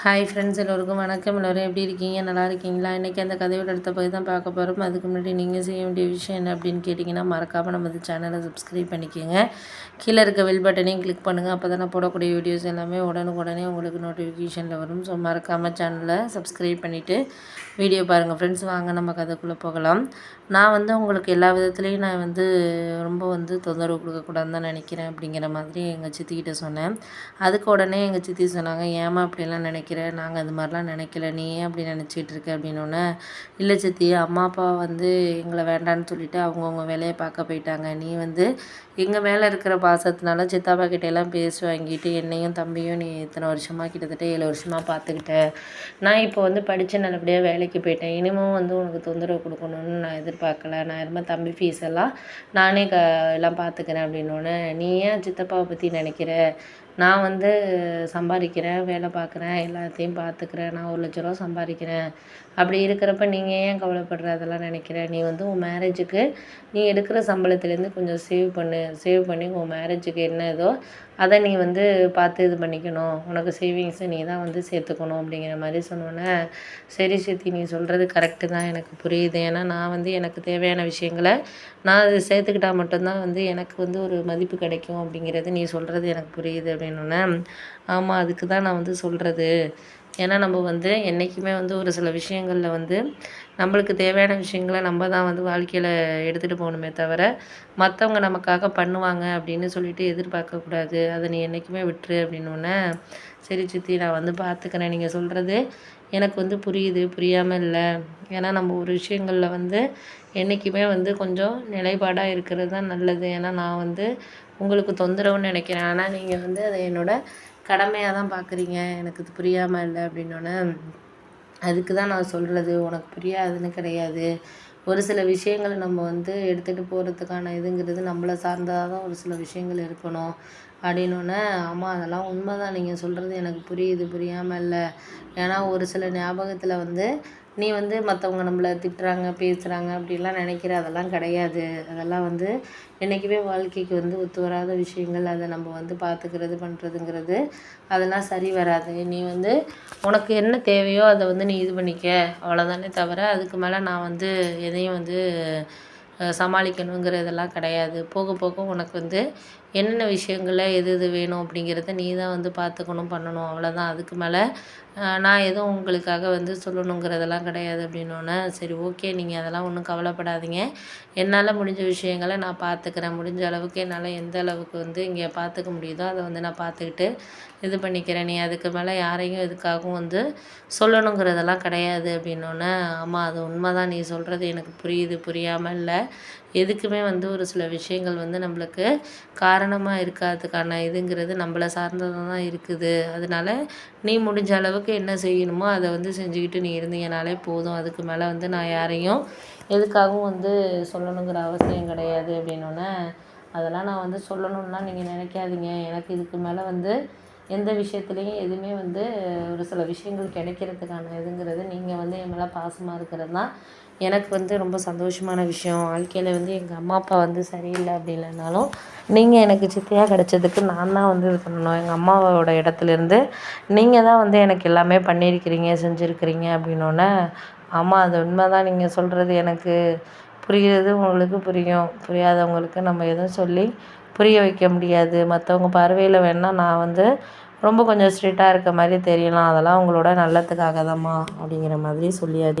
Hi friends எல்லோருக்கும் வணக்கம். எல்லோரும் எப்படி இருக்கீங்க? நல்லா இருக்கீங்களா? இன்றைக்கி அந்த கதையோட அடுத்த பகுதி தான் பார்க்க போகிறோம் அதுக்கு முன்னாடி நீங்கள் செய்ய வேண்டிய விஷயம் என்ன அப்படின்னு கேட்டிங்கன்னா மறக்காமல் நம்ம சேனலை சப்ஸ்கிரைப் பண்ணிக்கோங்க. கீழே இருக்க வெல் பட்டனையும் கிளிக் பண்ணுங்கள் அப்போ தான் போடக்கூடிய வீடியோஸ் எல்லாமே உடனுக்குடனே உங்களுக்கு நோட்டிஃபிகேஷனில் வரும். ஸோ மறக்காமல் சேனலை சப்ஸ்கிரைப் பண்ணிவிட்டு வீடியோ பாருங்கள் ஃப்ரெண்ட்ஸ் வாங்க நம்ம கதைக்குள்ளே போகலாம். நான் வந்து உங்களுக்கு எல்லா விதத்துலேயும் நான் வந்து ரொம்ப வந்து தொந்தரவு கொடுக்கக்கூடாதுன்னு தான் நினைக்கிறேன் அப்படிங்கிற மாதிரி எங்கள் சித்திக்கிட்ட சொன்னேன். அதுக்கு உடனே எங்கள் சித்தி சொன்னாங்க ஏமா அப்படிலாம் நினைக்கிற? நாங்கள் அது மாதிரிலாம் நினைக்கல. நீ ஏன் அப்படி நினச்சிட்டு இருக்க? அப்படின்னோடனே இல்லை சித்தி அம்மா அப்பா வந்து எங்களை வேண்டான்னு சொல்லிவிட்டு அவங்கவுங்க வேலையை பார்க்க போயிட்டாங்க. நீ வந்து எங்கள் மேலே இருக்கிற பாசத்தினால சித்தாப்பா கிட்டையெல்லாம் பேசி வாங்கிட்டு என்னையும் தம்பியும் நீ இத்தனை வருஷமாக கிட்டத்தட்ட ஏழு வருஷமாக பார்த்துக்கிட்ட. நான் இப்போ வந்து படித்து நல்லபடியாக வேலைக்கு போயிட்டேன். இனிமும் வந்து உனக்கு தொந்தரவு கொடுக்கணுன்னு நான் எதிர்பார்க்கல. நான் இருமல் தம்பி ஃபீஸ் எல்லாம் நானே க எல்லாம் பார்த்துக்கிறேன். அப்படின்னோடனே நீ ஏன் சித்தப்பாவை பற்றி நினைக்கிற? நான் வந்து சம்பாதிக்கிறேன் வேலை பார்க்குறேன் எல்லாத்தையும் பார்த்துக்கிறேன் நான் ஒரு லட்ச ரூபா சம்பாதிக்கிறேன். அப்படி இருக்கிறப்ப நீங்கள் ஏன் கவலைப்படுற? அதெல்லாம் நினைக்கிற. நீ வந்து உன் மேரேஜுக்கு நீ எடுக்கிற சம்பளத்துலேருந்து கொஞ்சம் சேவ் பண்ணு. சேவ் பண்ணி உன் மேரேஜுக்கு என்ன ஏதோ அதை நீ வந்து பார்த்து இது பண்ணிக்கணும். உனக்கு சேவிங்ஸை நீ தான் வந்து சேர்த்துக்கணும் அப்படிங்கிற மாதிரி சொன்னோன்னே சரி சித்தி நீ சொல்கிறது கரெக்டு தான். எனக்கு புரியுது. ஏன்னா நான் வந்து எனக்கு தேவையான விஷயங்களை நான் அதை சேர்த்துக்கிட்டா மட்டும்தான் வந்து எனக்கு வந்து ஒரு மதிப்பு கிடைக்கும் அப்படிங்கிறது நீ சொல்கிறது எனக்கு புரியுது அப்படின்னோடனே ஆமாம் அதுக்கு தான் நான் வந்து சொல்கிறது ஏன்னா நம்ம வந்து என்றைக்குமே வந்து ஒரு சில விஷயங்களில் வந்து நம்மளுக்கு தேவையான விஷயங்கள நம்ம தான் வந்து வாழ்க்கையில் எடுத்துகிட்டு போகணுமே தவிர மற்றவங்க நமக்காக பண்ணுவாங்க அப்படின்னு சொல்லிட்டு எதிர்பார்க்கக்கூடாது அதை நீ என்றைக்குமே விட்டுரு அப்படின்னோடனே சரி சித்தி நான் வந்து பார்த்துக்கிறேன் நீங்கள் சொல்கிறது எனக்கு வந்து புரியுது. புரியாமல் இல்லை. ஏன்னா நம்ம ஒரு விஷயங்களில் வந்து என்றைக்குமே வந்து கொஞ்சம் நிலைப்பாடாக இருக்கிறது தான் நல்லது. ஏன்னா நான் வந்து உங்களுக்கு தொந்தரவுன்னு நினைக்கிறேன். ஆனால் நீங்கள் வந்து அதை என்னோடய கடமையாக தான் பார்க்குறீங்க எனக்கு இது புரியாமல் இல்லை அப்படின்னோடனே அதுக்கு தான் நான் சொல்கிறது உனக்கு புரியாதுன்னு கிடையாது. ஒரு சில விஷயங்களை நம்ம வந்து எடுத்துகிட்டு போகிறதுக்கான இதுங்கிறது நம்மளை சார்ந்ததாக தான் ஒரு சில விஷயங்கள் இருக்கணும். அப்படின்னோடனே ஆமாம் அதெல்லாம் உண்மை தான் நீங்கள் சொல்கிறது எனக்கு புரியுது புரியாமல் இல்லை. ஏன்னா ஒரு சில ஞாபகத்தில் வந்து நீ வந்து மற்றவங்க நம்மளை திட்டுறாங்க பேசுகிறாங்க அப்படிலாம் நினைக்கிற அதெல்லாம் கிடையாது. அதெல்லாம் வந்து என்றைக்குமே வாழ்க்கைக்கு வந்து ஒத்து வராத விஷயங்கள். அதை நம்ம வந்து பார்த்துக்கிறது பண்ணுறதுங்கிறது அதெல்லாம் சரி வராது. நீ வந்து உனக்கு என்ன தேவையோ அதை வந்து நீ இது பண்ணிக்க. அவ்வளோதானே தவிர அதுக்கு மேலே நான் வந்து எதையும் வந்து சமாளிக்கணுங்கிறதெல்லாம் கிடையாது. போக போக உனக்கு வந்து என்னென்ன விஷயங்களில் எது எது வேணும் அப்படிங்கிறத நீ தான் வந்து பார்த்துக்கணும் பண்ணணும். அவ்வளோதான் அதுக்கு மேலே நான் எதுவும் உங்களுக்காக வந்து சொல்லணுங்கிறதெல்லாம் கிடையாது அப்படின்னோடனே சரி ஓகே. நீங்கள் அதெல்லாம் ஒன்றும் கவலைப்படாதீங்க. என்னால் முடிஞ்ச விஷயங்களை நான் பார்த்துக்கிறேன். முடிஞ்ச அளவுக்கு என்னால் எந்த அளவுக்கு வந்து இங்கே பார்த்துக்க முடியுதோ அதை வந்து நான் பார்த்துக்கிட்டு இது பண்ணிக்கிறேன். நீ அதுக்கு மேலே யாரையும் எதுக்காகவும் வந்து சொல்லணுங்கிறதெல்லாம் கிடையாது அப்படின்னோடனே ஆமாம் அது உண்மை தான் நீ சொல்கிறது எனக்கு புரியுது. புரியாமல் இல்லை. எதுக்குமே வந்து ஒரு சில விஷயங்கள் வந்து நம்மளுக்கு காரணமாக இருக்காதுக்கான இதுங்கிறது நம்மள சார்ந்ததாக தான் இருக்குது. அதனால நீ முடிஞ்ச அளவுக்கு என்ன செய்யணுமோ அதை வந்து செஞ்சுக்கிட்டு நீ இருந்தீங்கனாலே போதும். அதுக்கு மேலே வந்து நான் யாரையும் எதுக்காகவும் வந்து சொல்லணுங்கிற அவசியம் கிடையாது அப்படின்னோடனே அதெல்லாம் நான் வந்து சொல்லணும்லாம் நீங்கள் நினைக்காதீங்க. எனக்கு இதுக்கு மேலே வந்து எந்த விஷயத்துலையும் எதுவுமே வந்து ஒரு சில விஷயங்கள் கிடைக்கிறதுக்கான இதுங்கிறது நீங்கள் வந்து என் மேலே பாசமாக இருக்கிறது தான். எனக்கு வந்து ரொம்ப சந்தோஷமான விஷயம். வாழ்க்கையில் வந்து எங்கள் அம்மா அப்பா வந்து சரியில்லை அப்படி நீங்கள் எனக்கு சித்தியாக கிடச்சதுக்கு நான் தான் வந்து இது பண்ணணும். எங்கள் அம்மாவோட இடத்துலேருந்து நீங்கள் தான் வந்து எனக்கு எல்லாமே பண்ணியிருக்கிறீங்க செஞ்சுருக்கிறீங்க அப்படின்னோடனே ஆமாம் அது உண்மை தான் நீங்கள் சொல்கிறது எனக்கு புரிகிறது உங்களுக்கு புரியும். புரியாதவங்களுக்கு நம்ம எதுவும் சொல்லி புரிய வைக்க முடியாது. மற்றவங்க பார்வையில் வேணால் நான் வந்து ரொம்ப கொஞ்சம் ஸ்ட்ரிக்டாக இருக்க மாதிரி தெரியலாம். அதெல்லாம் உங்களோட நல்லத்துக்காக தான்மா அப்படிங்கிற மாதிரி சொல்லியாச்சு